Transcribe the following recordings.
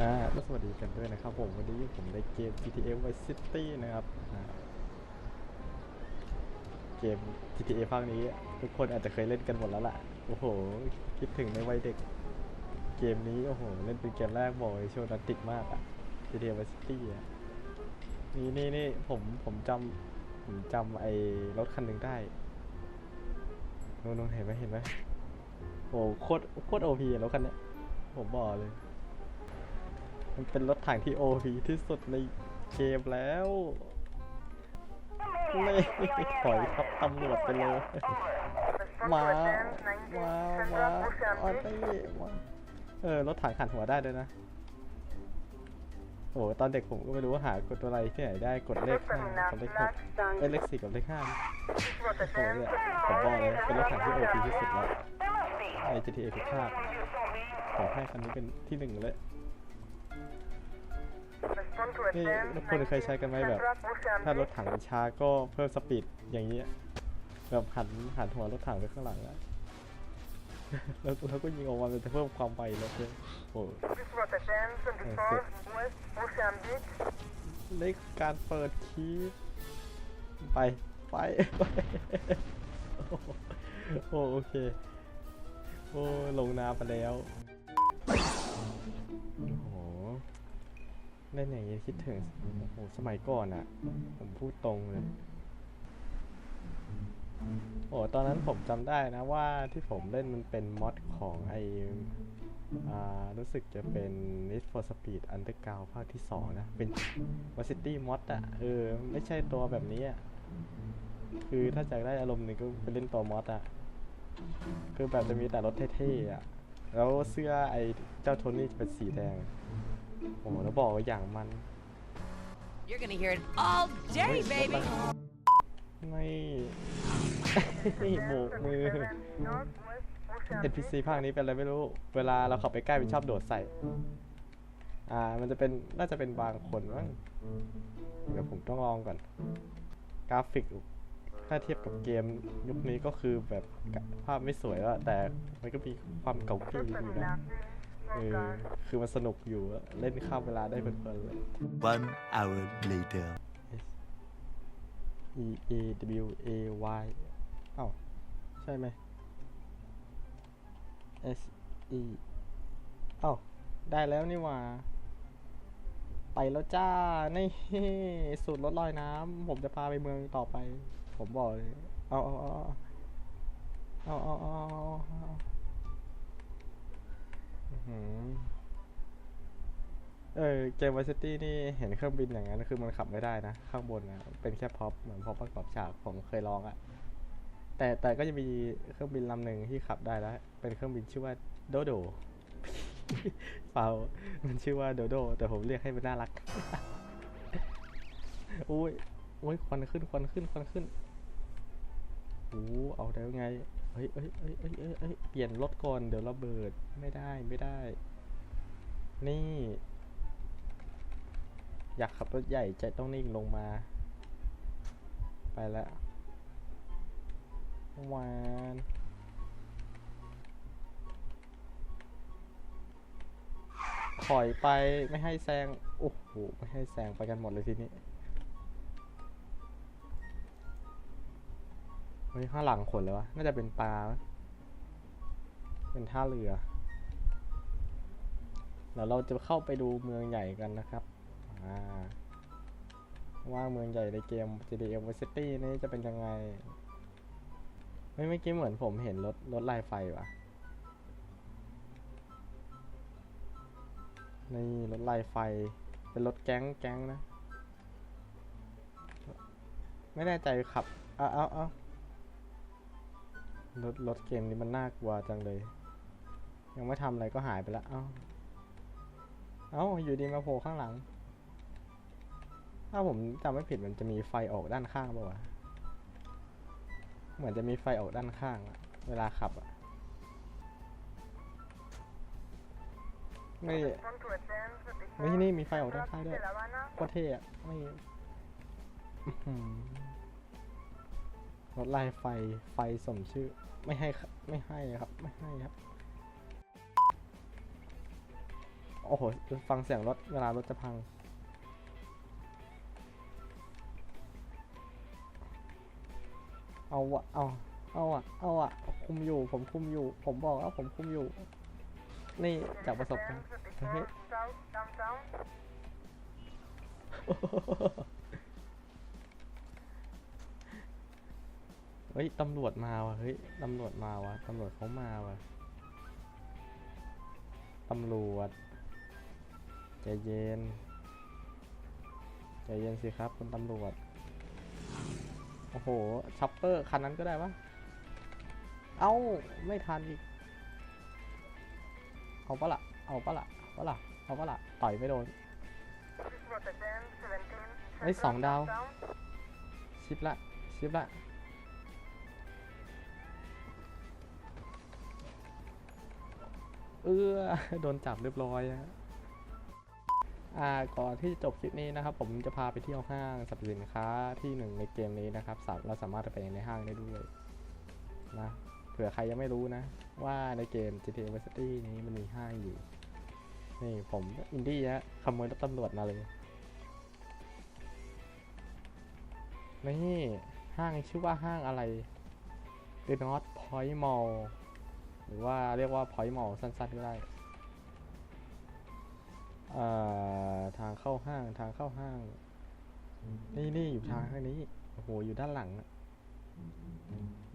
อ่าก็สวัสดีกันด้วยนะครับผม วันนี้ผมในเกม GTA Vice City นะครับ เกม GTA ภาคนี้ ทุกคนอาจจะเคยเล่นกันหมดแล้วล่ะ โอ้โห คิดถึงในวัยเด็ก เกมนี้ โอ้โห เล่นเป็นเกมแรกบอกเลยโชว์นันติกมากอะ GTA Vice City อะนี่นี่นี่ผมผมจำผมจำไอ้รถคันหนึ่งได้นู่นเห็นไหมเห็นไหมโอ้โหโคตรโคตรโอพีรถคันนี้ผมบอกเลย มันเป็นรถถังที่โอพีที่สุดในเกมแล้วไม่ปล่อยครับตำรวจไปเลย มามามาอันนี้มาเออรถถังขันหัวได้ด้วยนะโอ้โหตอนเด็กผมก็ไม่รู้ว่าหากดตัวอะไรที่ไหนได้กดเลขห้ากับเลขหกเอ้ยเลขสี่กับเลขห้าโอ้โหเนี่ยผมบอกเลยเป็นรถถังที่โอพีที่สุดแล้วใน GTA ทุกภาคผมให้คันนี้เป็นที่หนึ่งเลย นี่ทุกคนเคยใช้กันไหมแบบ ถ้ารถถังมันช้าก็เพิ่มสปีดอย่างนี้ยแบบหันหันหัวรถถังไปข้างหลังอะแล้วแล้วก็ยิงออกมามันจะเพิ่มความไวรถเลยโอ้เลขการเปิดคีย์ไปไปไปโอ้โหโอ้โอเค โอ้ลงน้ำไปแล้ว เล่นอย่างนี้คิดถึงโอ้โหสมัยก่อนอะผมพูดตรงเลย โอ้ตอนนั้นผมจำได้นะว่าที่ผมเล่นมันเป็นมอดของไออ่ารู้สึกจะเป็น Need for Speed Underground ภาคที่ 2 นะ เป็น v a r City Mod อะเออ ไม่ใช่ตัวแบบนี้อะคือถ้าอยากได้อารมณ์หนึ่งก็ไปเล่นตัวมอดอะคือแบบจะมีแต่รถเท่ๆอะแล้วเสื้อไอเจ้าโทนี่จะเป็นสีแดง โอ้โหแล้วบอกว่าอย่างมัน You're gonna hear it all day, Wait, what baby. ไม่ โบกมือ NPC ภาคนี้เป็นอะไรไม่รู้ เวลาเราขับไปใกล้มันชอบโดดใส่ อ่า มันจะเป็น น่าจะเป็นบางคนมั้ง เดี๋ยวผมต้องลองก่อน กราฟิก ถ้าเทียบกับเกมยุคนี้ก็คือแบบภาพไม่สวยแล้วแต่มันก็มีความเก่าเกลีอยู่นะ เออคือมันสนุกอยู่อะเล่นข้ามเวลาได้เพลินๆเลย One hour later. E A W A Y เอ้าใช่ไหม S E เอ้าได้แล้วนี่หว่า ไปแล้วจ้า นี่สูตรรถลอยน้ำผมจะพาไปเมืองต่อไป ผมบอกเลย เอาเอาเอาเอาเอาเอา เออเกม Vice City นี่เห็นเครื่องบินอย่างนั้น คือมันขับไม่ได้นะ ข้างบนนะเป็นแค่พ็อปเหมือนพ็อปประกอบฉากผมเคยลองอะแต่แต่ก็จะมีเครื่องบินลำหนึ่งที่ขับได้แล้ว เป็นเครื่องบินชื่อว่าโดโดเปล่ามันชื่อว่าโดโด แต่ผมเรียกให้มันน่ารักอุ้ยอุ้ยควันขึ้นควันขึ้นควันขึ้นโอ้เอาได้ไงเฮ้ย เฮ้ยเฮ้ยเฮ้ยเฮ้ยเฮ้ยเปลี่ยนรถก่อนเดี๋ยวระเบิดไม่ได้ไม่ได้ นี่ อยากขับรถใหญ่ใจต้องนิ่งลงมา ไปแล้ววานถอยไปไม่ให้แซง โอ้โห ไม่ให้แซงไปกันหมดเลยทีนี้ ฮ้ยข้างหลังขนเลยวะ น่าจะเป็นปลา เป็นท่าเรือเดี๋ยวเราจะเข้าไปดูเมืองใหญ่กันนะครับ ว่าเมืองใหญ่ในเกม GTA Vice City นี่จะเป็นยังไง ไม่เมื่อกี้เหมือนผมเห็นรถรถลายไฟว่ะนี่รถลายไฟ เป็นรถแก๊งแก๊งนะ ไม่แน่ใจขับ เอาเอาเอา รถรถเกมนี้มันน่ากลัวจังเลย ยังไม่ทำอะไรก็หายไปล้วเอ้า เอ้า อยู่ดีมาโผล่ข้างหลัง ถ้าผมจำไม่ผิดมันจะมีไฟออกด้านข้างป่าวะ เหมือนจะมีไฟออกด้านข้างอะเวลาขับอะไม่ไม่ที่นี่มีไฟออกด้านข้างด้วยโคตรเท่อะไม่ รถไล่ไฟไฟสมชื่อไม่ให้ไม่ให้ครับ ไม่ให้ครับ โอ้โห ฟังเสียงรถเวลารถจะพัง เอาวะเอาเอาอะเอาอะคุมอยู่ ผมคุมอยู่ ผมบอกแล้วผมคุมอยู่ นี่จากประสบการณ์ ฮ้ยเฮ้ยตำรวจมาว่ะเฮ้ยตำรวจมาว่ะตำรวจเขามาว่ะตำรวจใจเย็นใจเย็นสิครับคุณตำรวจโอ้โหช็อปเปอร์คันนั้นก็ได้ปะเอ้าไม่ทันอีกเอาปะละเอาปะละเอาปะละเอาปะละต่อยไม่โดนเฮ้สองดาวชิปละชิปละ เออโดนจับเรียบร้อยฮะอ่าก่อนที่จะจบคลิปนี้นะครับ ผมจะพาไปเที่ยวห้างสรรพสินค้าที่หนึ่งในเกมนี้นะครับเราสามารถไปในห้างได้ด้วยนะเผื่อใครยังไม่รู้นะ ว่าในเกม GTA Vice City นี้มันมีห้างอยู่ นี่ผมอินดี้ฮะขโมยรถตำรวจมาเลยนี่ห้างชื่อว่าห้างอะไร The North Point Mall หรือว่าเรียกว่า Point Mall สั้นๆก็ได้ทางเข้าห้างทางเข้าห้าง นี่นี่อยู่ทางข้างนี้โอ้โหอยู่ด้านหลังอะ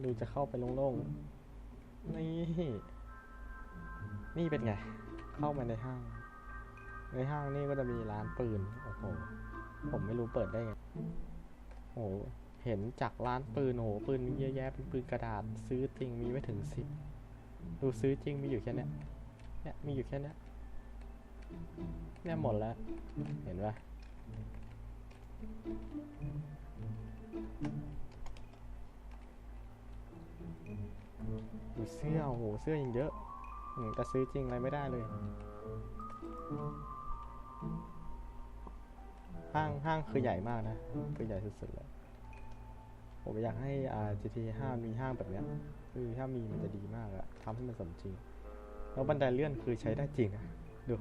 ดูจะเข้าไปโล่งๆนี่นี่เป็นไง เข้ามาในห้าง ในห้างนี่ก็จะมีร้านปืนโอ้โหผมไม่รู้เปิดได้ไงโอ้โหเห็นจากร้านปืนโอ้โหปืนมีเยอะแยะเป็นปืนกระดาษซื้อจริงมีไม่ถึงสิบ ดูซื้อจริงมีอยู่แค่นี้เนี่ยมีอยู่แค่นี้เนี่ยหมดแล้ว เห็นปะดูเสื้อโอ้โหเสื้อยังเยอะอืมแต่ซื้อจริงอะไรไม่ได้เลย ห้างห้างคือใหญ่มากนะ คือใหญ่สุดๆเลยผมอยากให้อ่า GTA 5 มีห้างแบบเนี้ย คือถ้ามีมันจะดีมากอะทำให้มันสมจริง แล้วบันไดเลื่อนคือใช้ได้จริงนะดู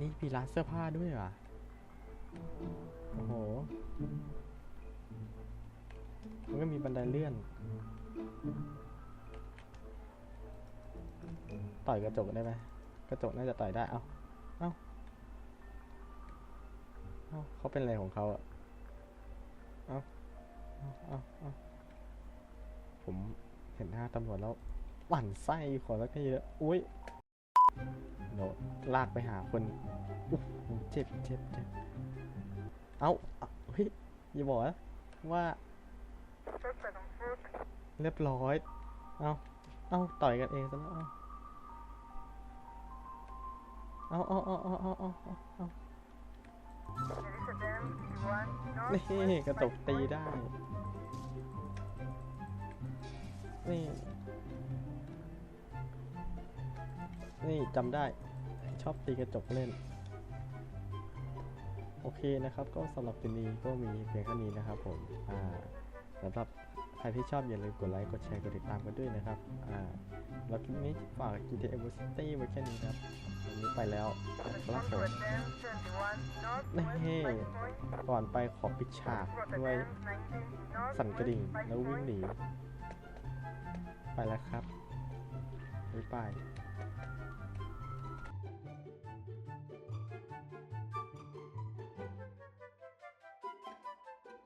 นี่มีร้านเสื้อผ้าด้วยว่ะโอ้โห มันก็มีบันไดเลื่อน ต่อยกระจกได้ไหมกระจกน่าจะต่อยได้ เอ้าเอ้า เอ้า เขาเป็นอะไรของเขาอะเอ้า เอาเอาผมเห็นหน้าตำรวจแล้วหวั่นไส้ขอสักทีเถอะอุ้ยเดี๋ยวลากไปหาคนอุ๊ยเจ็บเจ็บเจ็บเอ้าเฮ้ยอย่าบอกนะว่า เรียบร้อย เอาเอาต่อยกันเองซะแล้วเอาเอาเอาเอาเอาเอาเอา นี่กระจกตีได้ นี่ นี่จำได้ ชอบตีกระจกเล่น โอเคนะครับ ก็สำหรับคลิปนี้ก็มีเพียงเท่านี้นะครับผม อ่าสำหรับ ใครที่ชอบอย่าลืมกดไลค์กดแชร์กดติดตามกันด้วยนะครับอ่าแล้วคลิปนี้ฝาก GTA v e r s i t y ไว้แค่นี้ครับวันนี้ไปแล้วครับผมนี่ก่อนไปขอปิดฉากด้วยสั่นกระดิ่งแล้ววิ่งหนีไปแล้วครับบ๊ายบาย